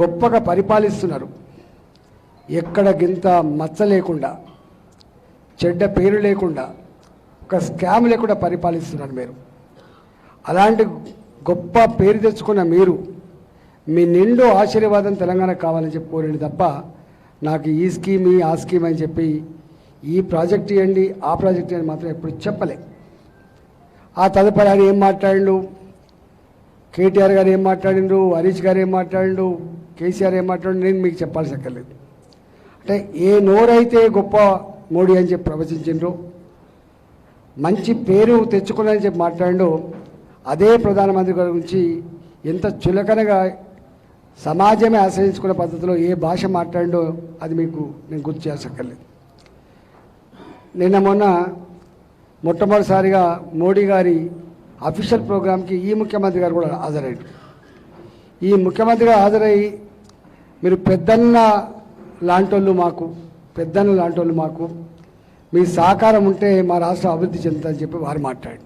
గొప్పగా పరిపాలిస్తున్నారు. ఎక్కడ గింత మచ్చ లేకుండా చెడ్డ పేరు లేకుండా ఒక స్కామ్ లేకుండా పరిపాలిస్తున్నారు మీరు. అలాంటి గొప్ప పేరు తెచ్చుకున్న మీరు మీ నిండు ఆశీర్వాదం తెలంగాణ కావాలని చెప్పి కోరండి తప్ప నాకు ఈ స్కీమ్ ఈ ఆ స్కీమ్ అని చెప్పి ఈ ప్రాజెక్ట్ ఇవ్వండి ఆ ప్రాజెక్ట్ ఇవ్వండి మాత్రం ఎప్పుడు చెప్పలే. ఆ తదుపరి ఆయన ఏం మాట్లాడిండు? కేటీఆర్ గారు ఏం మాట్లాడిండు హరీష్ గారు ఏం మాట్లాడిండు కేసీఆర్ ఏం నేను మీకు చెప్పాల్సి అక్కర్లేదు అంటే ఏ నోరైతే గొప్ప మోడీ అని చెప్పి ప్రవచించిండ్రో మంచి పేరు తెచ్చుకున్నారని చెప్పి మాట్లాడిండో అదే ప్రధానమంత్రి గారి గురించి ఎంత చులకనగా సమాజమే ఆశ్రయించుకునే పద్ధతిలో ఏ భాష మాట్లాడిండో అది మీకు నేను గుర్తు చేసక్కర్లేదు నిన్న మొన్న మొట్టమొదటిసారిగా మోడీ గారి అఫీషియల్ ప్రోగ్రామ్కి ఈ ముఖ్యమంత్రి గారు కూడా హాజరయ్యారు. ఈ ముఖ్యమంత్రిగా హాజరై మీరు పెద్దన్న లాంటోళ్ళు మాకు పెద్దన్న లాంటోళ్ళు మాకు మీ సహకారం ఉంటే మా రాష్ట్రం అభివృద్ధి చెందుతుందని చెప్పి వారు మాట్లాడు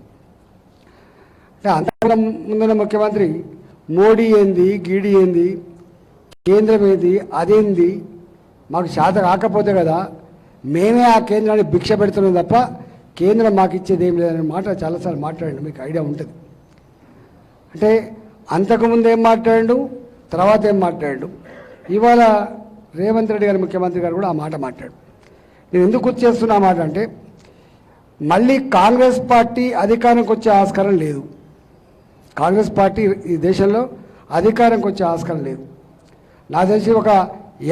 అంటే అంతకన్నా ముందున్న ముఖ్యమంత్రి మోడీ ఏంది గీడి ఏంది కేంద్రం ఏంది అదేంది మాకు శాత కాకపోతే కదా మేమే ఆ కేంద్రాన్ని భిక్ష పెడుతున్నాం తప్ప కేంద్రం మాకు ఇచ్చేది ఏం లేదనే మాట చాలాసార్లు మాట్లాడండి మీకు ఐడియా ఉంటుంది. అంటే అంతకుముందు ఏం మాట్లాడు తర్వాత ఏం మాట్లాడు ఇవాళ రేవంత్ రెడ్డి గారి ముఖ్యమంత్రి గారు కూడా ఆ మాట మాట్లాడు. నేను ఎందుకు గుర్తు చేస్తున్నా మాట అంటే మళ్ళీ కాంగ్రెస్ పార్టీ అధికారంకి వచ్చే ఆస్కారం లేదు. కాంగ్రెస్ పార్టీ ఈ దేశంలో అధికారంకి వచ్చే ఆస్కారం లేదు. నాకు తెలిసి ఒక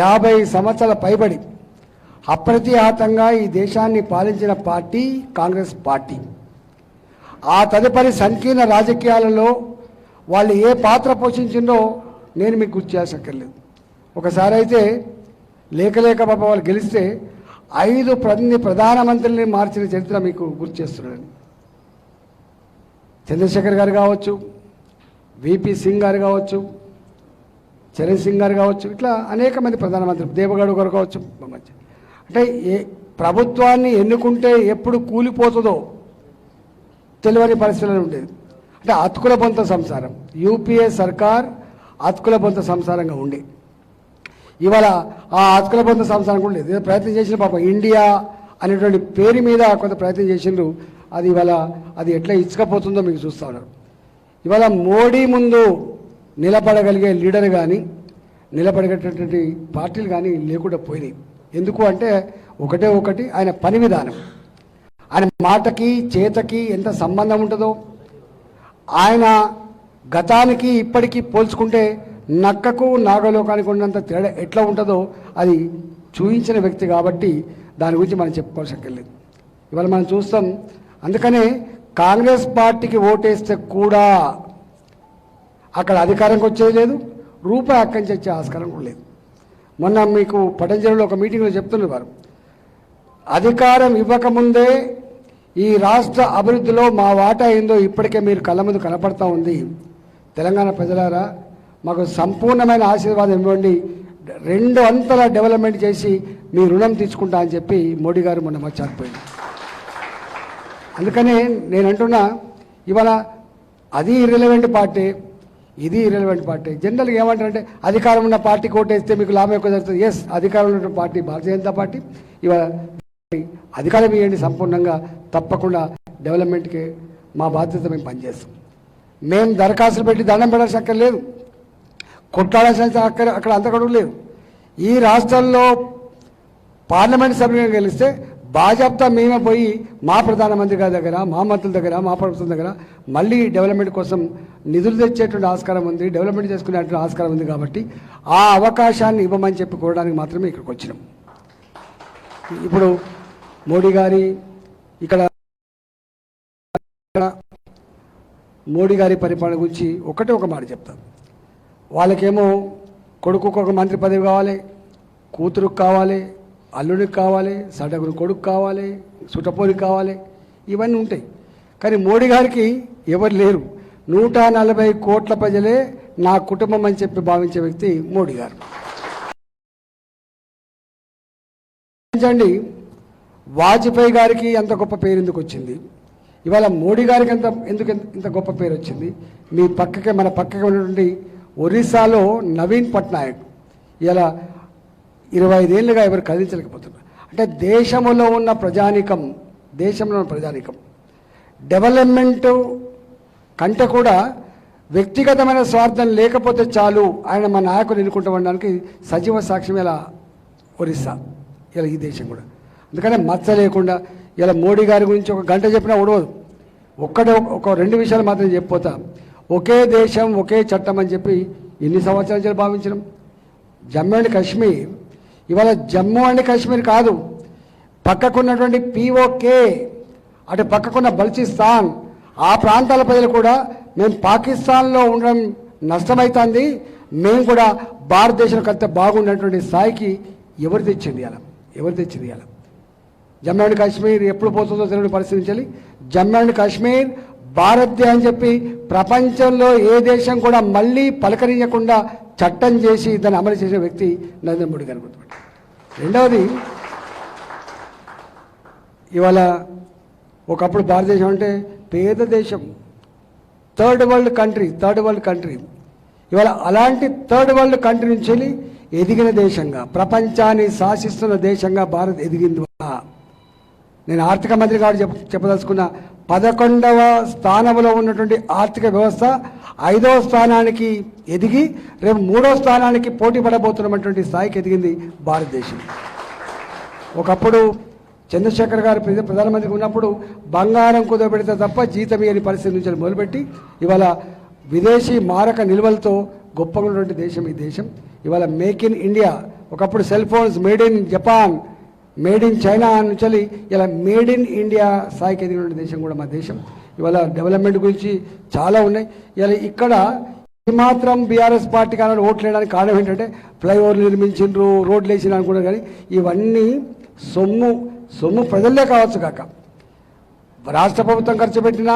యాభై సంవత్సరాల పైబడి అప్రతిహతంగా ఈ దేశాన్ని పాలించిన పార్టీ కాంగ్రెస్ పార్టీ. ఆ తదుపరి సంకీర్ణ రాజకీయాలలో వాళ్ళు ఏ పాత్ర పోషించిందో నేను మీకు గుర్తు చేసక్కర్లేదు ఒకసారి అయితే లేక లేక పాప వాళ్ళు గెలిస్తే ఐదు ప్రతి ప్రధానమంత్రిని మార్చిన చరిత్ర మీకు గుర్తు చేస్తున్నాను చంద్రశేఖర్ గారు కావచ్చు విపి సింగ్ గారు కావచ్చు చరణ్ సింగ్ గారు కావచ్చు ఇట్లా అనేక మంది ప్రధానమంత్రి దేవగౌడ గారు కావచ్చు అంటే ఏ ప్రభుత్వాన్ని ఎన్నుకుంటే ఎప్పుడు కూలిపోతుందో తెలియని పరిస్థితులు ఉండేది. అంటే అతుకుల బొంత సంసారం. యూపీఏ సర్కార్ అతుకుల బొంత సంసారంగా ఉండేది ఇవాళ ఆ అతుకుల పొంత సంస్థ కూడా లేదు. ఏదో ప్రయత్నం చేసిన పాపం. ఇండియా అనేటువంటి పేరు మీద కొంత ప్రయత్నం చేసిండ్రు. అది ఇవాళ అది ఎట్లా ఇచ్చకపోతుందో మీకు చూస్తూ ఉన్నారు ఇవాళ మోడీ ముందు నిలబడగలిగే లీడర్ కానీ నిలబడగేటటువంటి పార్టీలు కానీ లేకుండా పోయినాయి. ఎందుకు అంటే ఒకటే ఒకటి ఆయన పని విధానం. ఆయన మాటకి చేతకి ఎంత సంబంధం ఉంటుందో ఆయన గతానికి ఇప్పటికీ పోల్చుకుంటే నక్కకు నాగలోకానికి ఉన్నంత తేడా ఎట్లా ఉంటుందో అది చూయించిన వ్యక్తి కాబట్టి దాని గురించి మనం చెప్పుకోవాల్సక్కర్లేదు ఇవాళ మనం చూస్తాం అందుకనే కాంగ్రెస్ పార్టీకి ఓటేస్తే కూడా అక్కడ అధికారంకి వచ్చేది లేదు రూపాయి అక్కడి నుంచి వచ్చే ఆస్కారం కూడా లేదు. మొన్న మీకు పటంజలిలో ఒక మీటింగ్లో చెప్తున్నారు వారు. అధికారం ఇవ్వకముందే ఈ రాష్ట్ర అభివృద్ధిలో మా వాటా ఏందో ఇప్పటికే మీరు కళ్ళ ముందు కనపడతా ఉంది. తెలంగాణ ప్రజలారా మాకు సంపూర్ణమైన ఆశీర్వాదం ఇవ్వండి. రెండు అంతల డెవలప్మెంట్ చేసి మీ రుణం తీసుకుంటా అని చెప్పి మోడీ గారు మొన్న మర్చిపోయింది అందుకనే నేను అంటున్నా ఇవాళ అది ఇర్రెలవెంట్ పార్టీ ఇది ఇర్రెలవెంట్ పార్టీ. జనరల్గా ఏమంటారంటే అధికారం ఉన్న పార్టీ కోటేస్తే మీకు లాభం ఎక్కువ జరుగుతుంది. ఎస్ అధికారం ఉన్న పార్టీ భారతీయ జనతా పార్టీ. ఇవాళ అధికారం ఇవ్వండి సంపూర్ణంగా తప్పకుండా డెవలప్మెంట్కి మా బాధ్యత మేము పనిచేస్తాం. మేము దరఖాస్తులు పెట్టి దండం పెట్టాల్సిన లేదు కొట్లాడాల్సిన అక్కడ అక్కడ అంతకడు లేవు. ఈ రాష్ట్రంలో పార్లమెంట్ సభ్యులు గెలిస్తే భాజపా మేమే పోయి మా ప్రధానమంత్రి గారి దగ్గర మా మంత్రుల దగ్గర మా ప్రభుత్వం దగ్గర మళ్ళీ డెవలప్మెంట్ కోసం నిధులు తెచ్చేటువంటి ఆస్కారం ఉంది డెవలప్మెంట్ చేసుకునేటువంటి ఆస్కారం ఉంది కాబట్టి ఆ అవకాశాన్ని ఇవ్వమని చెప్పి కోరడానికి మాత్రమే ఇక్కడికి వచ్చినాం. ఇప్పుడు మోడీ గారి ఇక్కడ మోడీ గారి పరిపాలన గురించి ఒకటే ఒక మాట చెప్తాను. వాళ్ళకేమో కొడుకుకు ఒక మంత్రి పదవి కావాలి కూతురుకు కావాలి అల్లుడికి కావాలి సడగురు కొడుకు కావాలి సుటపోరికి కావాలి ఇవన్నీ ఉంటాయి. కానీ మోడీ గారికి ఎవరు లేరు. నూట నలభై కోట్ల ప్రజలే నా కుటుంబం అని చెప్పి భావించే వ్యక్తి మోడీ గారు. గమనించండి వాజ్పేయి గారికి అంత గొప్ప పేరు ఎందుకు వచ్చింది? ఇవాళ మోడీ గారికి అంత ఎందుకు ఇంత- ఇంత గొప్ప పేరు వచ్చింది? మీ పక్కకే మన పక్కకే ఉన్నటువంటి ఒరిస్సాలో నవీన్ పట్నాయక్. ఇలా ఇరవై ఐదేళ్ళుగా ఎవరు కదిలించలేకపోతున్నారు. అంటే దేశంలో ఉన్న ప్రజానికం దేశంలో ఉన్న ప్రజానికం. డెవలప్మెంట్ కంటే కూడా వ్యక్తిగతమైన స్వార్థం లేకపోతే చాలు ఆయన మా నాయకులు ఎన్నుకుంటూ ఉండడానికి సజీవ సాక్ష్యం ఇలా ఒరిస్సా ఇలా ఈ దేశం కూడా. అందుకనే మచ్చ లేకుండా ఇలా మోడీ గారి గురించి ఒక గంట చెప్పినా ఉడవదు ఒక్కటే ఒక రెండు విషయాలు మాత్రం చెప్పిపోతా. ఒకే దేశం ఒకే చట్టం అని చెప్పి ఎన్ని సంవత్సరాల నుంచి భావించడం. జమ్మూ అండ్ కాశ్మీర్ ఇవాళ జమ్మూ అండ్ కాశ్మీర్ కాదు పక్కకున్నటువంటి పిఓకే అటు పక్కకున్న బల్చిస్తాన్ ఆ ప్రాంతాల ప్రజలు కూడా మేము పాకిస్తాన్లో ఉండడం నష్టమవుతుంది మేము కూడా భారతదేశం కంటే బాగున్నటువంటి స్థాయికి ఎవరు తెచ్చింది అలా ఎవరు తెచ్చింది అలా జమ్మూ అండ్ కాశ్మీర్ ఎప్పుడు పోతుందో తెలియని పరిశీలించాలి. జమ్మూ అండ్ కాశ్మీర్ భారత్ అని చెప్పి ప్రపంచంలో ఏ దేశం కూడా మళ్ళీ పలకరించకుండా చట్టం చేసి దాన్ని అమలు చేసిన వ్యక్తి నరేంద్ర మోడీ గారు గుర్తుపెట్టారు రెండవది ఇవాళ ఒకప్పుడు భారతదేశం అంటే పేద దేశం. Third world country third world country. ఇవాళ అలాంటి థర్డ్ వరల్డ్ కంట్రీ నుంచి వెళ్ళి ఎదిగిన దేశంగా ప్రపంచాన్ని శాసిస్తున్న దేశంగా భారత్ ఎదిగింది. నేను ఆర్థిక మంత్రి గారు చెప్ప చెప్పదలుచుకున్న పదకొండవ స్థానంలో ఉన్నటువంటి ఆర్థిక వ్యవస్థ ఐదవ స్థానానికి ఎదిగి రేపు మూడవ స్థానానికి పోటీ పడబోతున్నటువంటి స్థాయికి ఎదిగింది భారతదేశం. ఒకప్పుడు చంద్రశేఖర్ గారు ప్రధానమంత్రి ఉన్నప్పుడు బంగారం కుదవబెడితే తప్ప జీతం ఇయని పరిస్థితి నుంచి మొదలుపెట్టి ఇవాళ విదేశీ మారక నిల్వలతో గొప్పగా ఉన్నటువంటి దేశం ఈ దేశం. ఇవాళ మేక్ ఇన్ ఇండియా ఒకప్పుడు cell phones made in Japan made in China నుంచి ఇలా మేడ్ ఇన్ ఇండియా స్థాయికి ఎదిగిన దేశం కూడా మా దేశం. ఇవాళ డెవలప్మెంట్ గురించి చాలా ఉన్నాయి. ఇలా ఇక్కడ ఈ మాత్రం బీఆర్ఎస్ పార్టీ కానీ ఓట్లు వేయడానికి కారణం ఏంటంటే ఫ్లైఓవర్లు నిర్మించిండ్రు రోడ్లు వేసిన అనుకున్నారు కానీ ఇవన్నీ సొమ్ము సొమ్ము ప్రజల్లే కావచ్చు కాక. రాష్ట్ర ప్రభుత్వం ఖర్చు పెట్టినా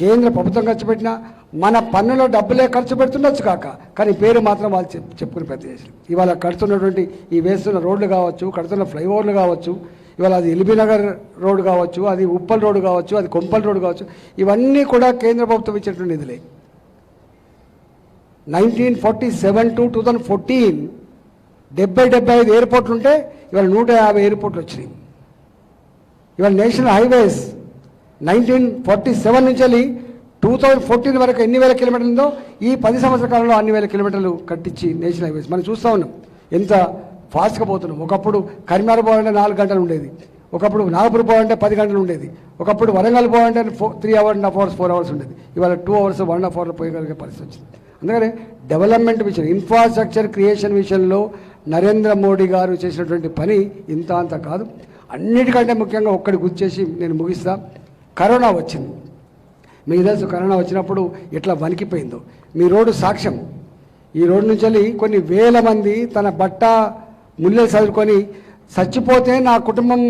కేంద్ర ప్రభుత్వం ఖర్చు పెట్టినా మన పన్నులో డబ్బులే ఖర్చు పెడుతుండొచ్చు కాక కానీ పేరు మాత్రం వాళ్ళు చెప్ చెప్పుకుని ప్రతి చేసి ఇవాళ కడుతున్నటువంటి ఈ వేస్తున్న రోడ్లు కావచ్చు కడుతున్న ఫ్లైఓవర్లు కావచ్చు ఇవాళ అది ఎల్బీనగర్ రోడ్డు కావచ్చు అది ఉప్పల్ రోడ్డు కావచ్చు అది కొంపల్ రోడ్డు కావచ్చు ఇవన్నీ కూడా కేంద్ర ప్రభుత్వం ఇచ్చేటువంటి నిధులే. Nineteen forty seven to two thousand fourteen డెబ్బై డెబ్బై ఐదు ఎయిర్పోర్ట్లు ఉంటే ఇవాళ నూట యాభై ఎయిర్పోర్ట్లు వచ్చినాయి. ఇవాళ national highways nineteen forty seven నుంచి వెళ్ళి టూ థౌజండ్ ఫోర్టీన్ వరకు ఎన్ని వేల కిలోమీటర్లు ఉందో ఈ పది సంవత్సరాల కాలంలో అన్ని వేల కిలోమీటర్లు కట్టించి నేషనల్ హైవేస్. మనం చూస్తూ ఉన్నాం. ఎంత ఫాస్ట్గా పోతున్నాం. ఒకప్పుడు కరీంనగర్ పోవాలంటే నాలుగు గంటలు ఉండేది. ఒకప్పుడు నాగపూర్ పోవాలంటే పది గంటలు ఉండేది. ఒకప్పుడు వరంగల్ పోవాలంటే four three hours and half hours four hours ఉండేది. ఇవాళ టూ అవర్స్ వన్ హాఫ్ అవర్లో పోయగలిగే పరిస్థితి వచ్చింది. అందుకని డెవలప్మెంట్ విషయం ఇన్ఫ్రాస్ట్రక్చర్ క్రియేషన్ విషయంలో నరేంద్ర మోడీ గారు చేసినటువంటి పని ఇంత అంత కాదు. అన్నిటికంటే ముఖ్యంగా ఒక్కడి గుర్తు చేసి నేను ముగిస్తా. కరోనా వచ్చింది. మీకు తెలుసు కరోనా వచ్చినప్పుడు ఎట్లా వణికిపోయిందో. మీ రోడ్డు సాక్ష్యం. ఈ రోడ్డు నుంచి వెళ్ళి కొన్ని వేల మంది తన బట్ట ముల్లెలు చదువుకొని చచ్చిపోతే నా కుటుంబం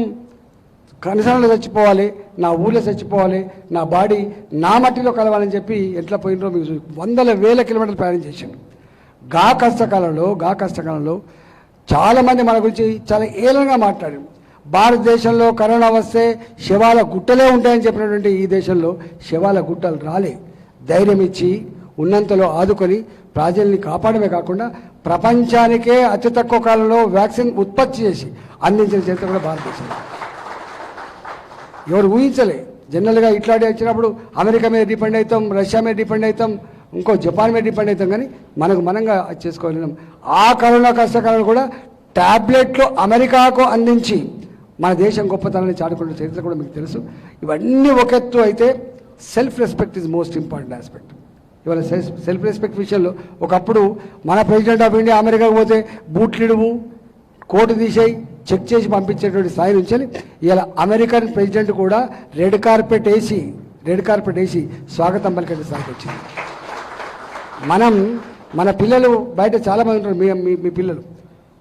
కనసనలో చచ్చిపోవాలి నా ఊళ్ళో చచ్చిపోవాలి నా బాడీ నా మట్టిలో కలవాలని చెప్పి ఎట్లా పోయినరో మీకు వందల వేల కిలోమీటర్లు ప్రయాణం చేశాను గా కష్టకాలంలో గా కష్టకాలంలో చాలామంది మన గురించి చాలా ఏలంగా మాట్లాడారు. భారతదేశంలో కరోనా వస్తే శవాల గుట్టలే ఉంటాయని చెప్పినటువంటి ఈ దేశంలో శవాల గుట్టలు రాలే. ధైర్యం ఇచ్చి ఉన్నంతలో ఆదుకొని ప్రజల్ని కాపాడమే కాకుండా ప్రపంచానికే అతి తక్కువ కాలంలో వ్యాక్సిన్ ఉత్పత్తి చేసి అందించిన చరిత్ర కూడా భారతదేశం ఎవరు ఊహించలే. జనరల్గా ఇట్లాంటి వచ్చినప్పుడు అమెరికా మీద డిపెండ్ అవుతాం రష్యా మీద డిపెండ్ అవుతాం ఇంకో జపాన్ మీద డిపెండ్ అవుతాం కానీ మనకు మనంగా అది చేసుకోగలిగినాం ఆ కరోనా కష్టకాలను కూడా ట్యాబ్లెట్లు అమెరికాకు అందించి మన దేశం గొప్పతనాన్ని చాటుకున్న చరిత్ర కూడా మీకు తెలుసు. ఇవన్నీ ఒక ఎత్తు అయితే self respect is most important aspect ఇవాళ సెల్ఫ్ సెల్ఫ్ రెస్పెక్ట్ విషయంలో ఒకప్పుడు మన ప్రెసిడెంట్ ఆఫ్ ఇండియా అమెరికాకు పోతే బూట్లిడువు కోటు తీసేయి చెక్ చేసి పంపించేటువంటి స్థాయి నుంచి ఇలా అమెరికన్ ప్రెసిడెంట్ కూడా రెడ్ కార్పెట్ వేసి రెడ్ కార్పెట్ వేసి స్వాగతం పలికే స్థాయికి వచ్చింది. మనం మన పిల్లలు బయట చాలామంది ఉంటారు మీ మీ పిల్లలు.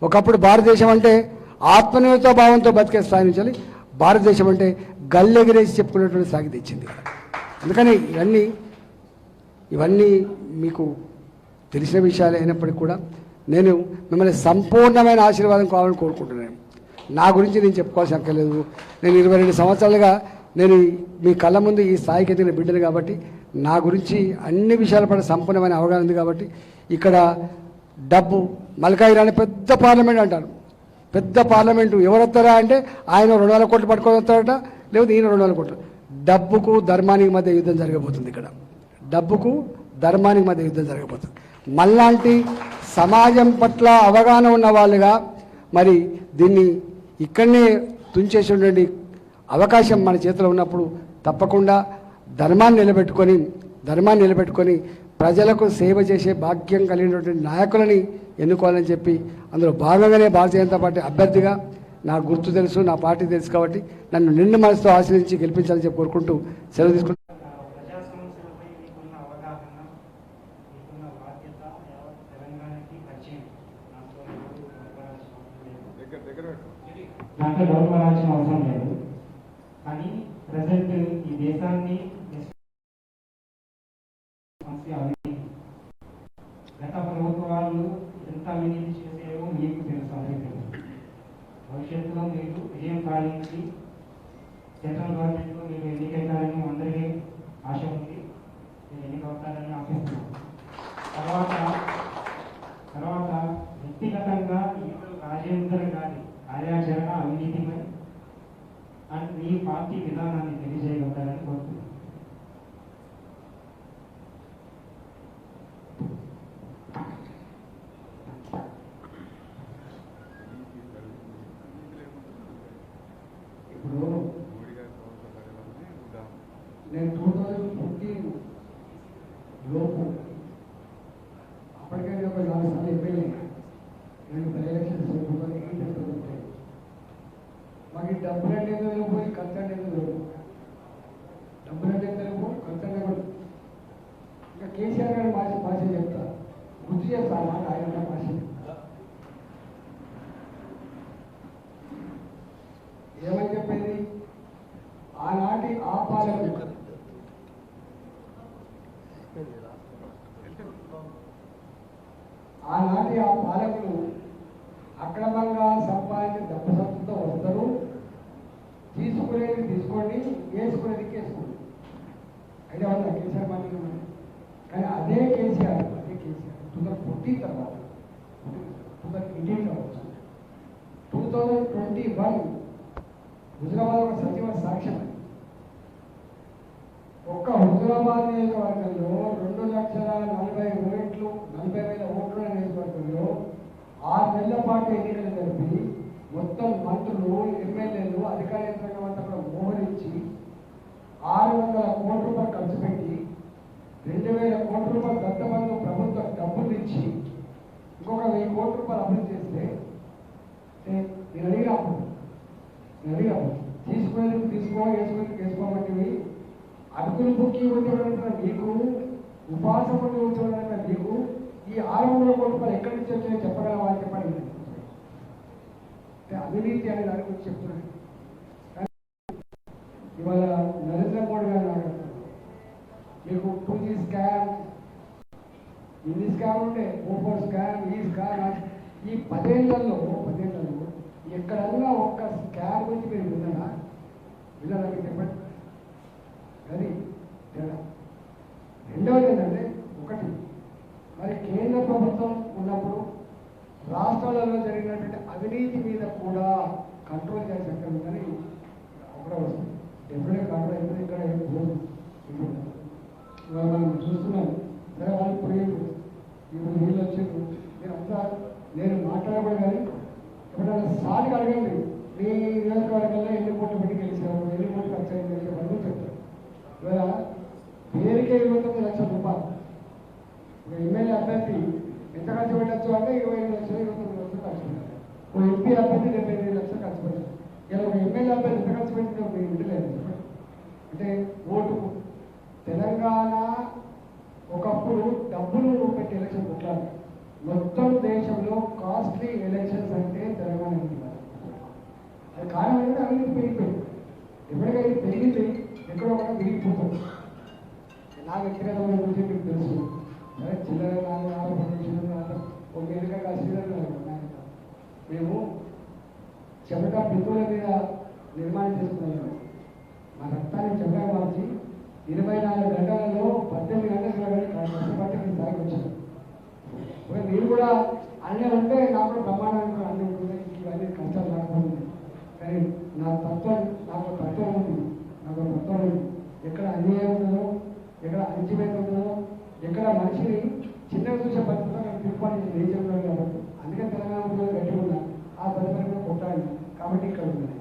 ఒకప్పుడు భారతదేశం అంటే ఆత్మనిర్భరత భావంతో బతికే స్థాయి నుంచి భారతదేశం అంటే గల్లెగిరేసి చెప్పుకునేటువంటి సాగి తెచ్చింది అందుకని ఇవన్నీ ఇవన్నీ మీకు తెలిసిన విషయాలు అయినప్పటికీ కూడా నేను మిమ్మల్ని సంపూర్ణమైన ఆశీర్వాదం కావాలని కోరుకుంటున్నాను. నా గురించి నేను చెప్పుకోవాల్సిన అక్కర్లేదు నేను ఇరవై రెండు సంవత్సరాలుగా నేను మీ కళ్ళ ముందు ఈ స్థాయికి ఎదిగిన బిడ్డను కాబట్టి నా గురించి అన్ని విషయాల పట్ల సంపూర్ణమైన అవగాహన ఉంది కాబట్టి ఇక్కడ డబ్బు మల్కాయిరాని పెద్ద పార్లమెంట్ అంటారు. పెద్ద పార్లమెంటు ఎవరొస్తారా అంటే ఆయన రెండు వేల కోట్లు పట్టుకొని వస్తారట లేకపోతే ఈయన రెండు వేల కోట్లు. డబ్బుకు ధర్మానికి మధ్య యుద్ధం జరగబోతుంది ఇక్కడ. డబ్బుకు ధర్మానికి మధ్య యుద్ధం జరగబోతుంది. మళ్ళాంటి సమాజం పట్ల అవగాహన ఉన్న వాళ్ళుగా మరి దీన్ని ఇక్కడనే తుంచేసేటువంటి అవకాశం మన చేతిలో ఉన్నప్పుడు తప్పకుండా ధర్మాన్ని నిలబెట్టుకొని ధర్మాన్ని నిలబెట్టుకొని ప్రజలకు సేవ చేసే భాగ్యం కలిగినటువంటి నాయకులని ఎన్నుకోవాలని చెప్పి అందులో భాగంగానే భారతీయ జనతా పార్టీ అభ్యర్థిగా నా గుర్తు తెలుసు నా పార్టీ తెలుసు కాబట్టి నన్ను నిండు మనసుతో ఆశ్రయించి గెలిపించాలని చెప్పి కోరుకుంటూ సెలవు తీసుకుంటాను ప్రజా సమస్యలపై మీకున్న అవగాహన మీకున్న బాధ్యత యావత్ తెలంగాణకి పరిచయం దాంట్లో ఎవరు భయపడాల్సిన అవసరం లేదు. దాంట్లో గౌరవపడాల్సిన అవసరం లేదు కానీ ప్రజెంట్ ఈ దేశాన్ని సమస్య అవినీతి గత ప్రభుత్వాలు ఎంత అవినీతి చేసాయో మీకు తెలుసు అందరికీ తెలుసు భవిష్యత్తులో మీరు విజయం సాధించి సెంట్రల్ గవర్నమెంట్లో మీరు ఎన్నికైతారని అందరికీ ఆశ ఉంది. మీరు ఎన్నికవుతారని ఆశిస్తున్నాను తర్వాత తర్వాత వ్యక్తిగతంగా ఈటల రాజేందర్ గారి కార్యాచరణ అవినీతిపై అండ్ మీ పార్టీ విధానాన్ని తెలియజేయగలుగుతారని కోరుతున్నాను ఇప్పుడు నేను టూ థౌజండ్ ఫిఫ్టీన్ లోపు అప్పటికే నేను ఒక నాలుగు సార్లు ఎమ్మెల్యే నేను by elections two thousand eight two thousand ten మాకు ఈ డబ్బులు అంటే ఏదో తెలియదు ఈ ఖర్చు అంటే ఏదో తెలియదు డబ్బులు అంటే తెలియదు ఖర్చు అంటే కూడా ఇంకా కేసీఆర్ గారి భాష భాష చెప్తా గుర్తు చేస్తా మాట ఆయన భాష ఏమని చెప్పేది ఆనాటి ఆ పాలకులు ఆనాటి ఆ పాలకులు అక్రమంగా సంపాదించిన డబ్బు సంస్థతో వస్తారు తీసుకునేది తీసుకోండి వేసుకునేది వేసుకోండి అయితే వాళ్ళ కేసీఆర్ మాట్లాడు కానీ అదే కేసీఆర్ అదే కేసీఆర్ టూ థౌసండ్ ఫోర్టీన్ తర్వాత టూ థౌసండ్ ఎయిటీన్ కావచ్చు two thousand twenty one. Huzurabad ఒక సచివ సాక్ష్యం. ఒక్క హుజరాబాద్ నియోజకవర్గంలో రెండు లక్షల నలభై ఓట్లు నలభై వేల ఓట్ల నియోజకవర్గంలో ఆరు నెలల పాటు ఎన్నికలు జరిపి మొత్తం మంత్రులు ఎమ్మెల్యేలు అధికార యంత్రాంగం అంతా కూడా మోహరించి ఆరు వందల కోట్ల రూపాయలు ఖర్చు పెట్టి రెండు వేల కోట్ల రూపాయలు దత్తబంధు ప్రభుత్వం డబ్బులు ఇచ్చి ఇంకొక వెయ్యి కోట్ల రూపాయలు అభివృద్ధి చేస్తే నే- నేను అడిగిన అప్పుడు నేను అడిగా తీసుకునేందుకు తీసుకో వేసుకునేందుకు వేసుకోమంటివి అడుగులు బుక్కి ఉద్యోగం నీకు ఉపాసం ఉండి ఉద్యోగం మీకు ఈ ఆరు వందల కోట్ల రూపాయలు ఎక్కడి నుంచి వచ్చాయో చెప్పగలవా అని చెప్పండి అంటే అవినీతి అనే దాని గురించి చెప్తున్నాను. ఇవాళ నరేంద్ర మోడీ గారు మాట్లాడుతున్నారు మీకు టూ జీ స్కామ్ ఇన్ని స్కామ్ ఉండే ఓపో స్కామ్ ఈ స్కామ్ ఈ పదేళ్ళలో పదేళ్ళలో ఎక్కడన్నా ఒక్క స్కామ్ గురించి మీరు విన్నారా? విన్నారా మీకు చెప్పండి. అది తేడా రెండవది ఏంటంటే ఒకటి మరి కేంద్ర ప్రభుత్వం ఉన్నప్పుడు రాష్ట్రాలలో జరిగినటువంటి అవినీతి మీద కూడా కంట్రోల్ చేసే అక్కడ ఉందని ఒకటే వస్తుంది. ఎప్పుడే కంట్రోల్ అయిపోయింది. ఇక్కడ ఏం పోదు ఇవాళ మనం చూస్తున్నాం. సరే వాళ్ళు ఇప్పుడు వీళ్ళు- ఇప్పుడు వీళ్ళు మీరు అంతా నేను మాట్లాడకూడదు కానీ సార్కి అడగండి మీ నియోజకవర్గంలో ఎన్ని కోట్లు పెట్టి గెలిచారు? ఎన్ని కోట్లు ఖర్చు అయింది? గెలిచారు అని చెప్తారు ఇవాళ పేరుకే ఇరవై తొమ్మిది లక్షల రూపాయలు? ఒక ఎమ్మెల్యే అభ్యర్థి ఎంత ఖర్చు పెట్టచ్చు అంటే ఇరవై ఐదు లక్షలు ఇరవై తొమ్మిది లక్షలు ఖర్చు పెట్టారు. ఒక ఎంపీ అభ్యర్థి డెబ్బై ఎనిమిది లక్షలు ఖర్చు పెట్టారు. ఇలా ఒక ఎమ్మెల్యే అభ్యర్థి ఎంత ఖర్చు పెట్టిందో మీరు వింటలేదు చెప్పండి అంటే ఓటుకు తెలంగాణ ఒకప్పుడు డబ్బులు పెట్టి ఎలక్షన్ కొట్లాడు మొత్తం దేశంలో కాస్ట్లీ ఎలక్షన్స్ అంటే తెలంగాణ ఎన్నికలు. అది కారణం ఏంటంటే అవినీతి పెరిగిపోయింది ఎప్పటికైతే పెరిగింది. ఎక్కడో ఒక విరిగిపోతుంది నా వ్యక్తిగతమైన గురించి మీకు తెలుసు. సరే చిల్లర నాలుగు ఆరోపణలు ఒక ఎన్నికగా శ్రీలంక మేము చెమట బిందువుల మీద నిర్మాణం చేసుకున్నాము మా రక్తాన్ని చెమట మార్చి ఇరవై నాలుగు గంటలలో Câmara.